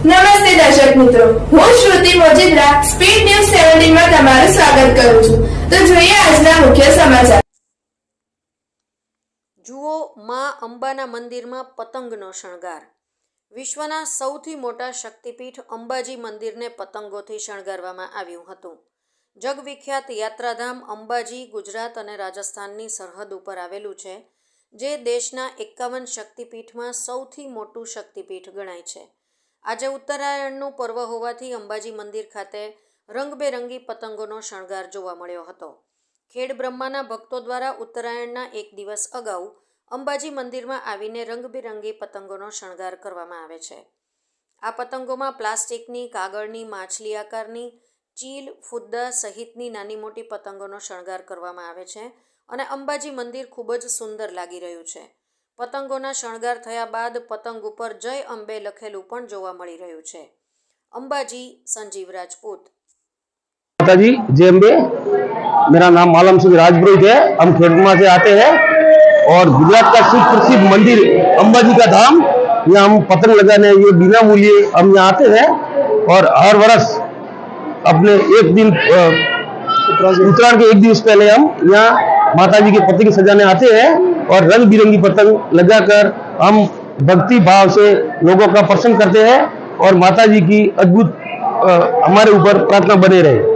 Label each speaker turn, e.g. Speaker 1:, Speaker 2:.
Speaker 1: નમસ્તે દર્શક મિત્રો. હું શ્રુતિ મોજીદ્રા સ્પીડ ન્યૂઝ સેવન્ટીનમાં તમારું સ્વાગત કરું છું. તો જોઈએ આજના મુખ્ય સમાચાર.
Speaker 2: જુઓ મા અંબાના મંદિરમાં પતંગનો શણગાર. વિશ્વના સૌથી મોટા શક્તિપીઠ અંબાજી મંદિરને પતંગોથી શણગારવામાં આવ્યું હતું. જગવિખ્યાત યાત્રાધામ અંબાજી ગુજરાત અને રાજસ્થાનની સરહદ ઉપર આવેલું છે, જે દેશના એકાવન શક્તિપીઠમાં સૌથી મોટું શક્તિપીઠ ગણાય છે. આજે ઉત્તરાયણનું પર્વ હોવાથી અંબાજી મંદિર ખાતે રંગબેરંગી પતંગોનો શણગાર જોવા મળ્યો હતો. ખેડ બ્રહ્માના ભક્તો દ્વારા ઉત્તરાયણના એક દિવસ અગાઉ અંબાજી મંદિરમાં આવીને રંગબેરંગી પતંગોનો શણગાર કરવામાં આવે છે. આ પતંગોમાં પ્લાસ્ટિકની, કાગળની, માછલી આકારની, ચીલ, ફુદ્દા સહિતની નાની મોટી પતંગોનો શણગાર કરવામાં આવે છે અને અંબાજી મંદિર ખૂબ જ સુંદર લાગી રહ્યું છે. પતંગોના શણગાર થયા બાદ પતંગ ઉપર જય અંબે લખેલું પણ જોવા મળી રહ્યું છે અંબાજી સંજીવ રાજપૂત
Speaker 3: माता जी जय अम्बे मेरा नाम मालम सिंह राजपुरोहित है हम खेड़मा से आते हैं और गुजरात का सुप्रसिद्ध मंदिर अंबाजी का धाम यहाँ हम पतंग लगाने ये बिना मूल्य हम यहाँ आते हैं और हर वर्ष अपने एक दिन अ, उत्तरायण के एक दिवस पहले हम यहाँ माता जी के पतंग सजाने आते हैं और रंग बिरंगी पतंग लगाकर हम भक्ति भाव से लोगों का प्रसन्न करते हैं और माता जी की अद्भुत अ, हमारे ऊपर प्रार्थना बने रहे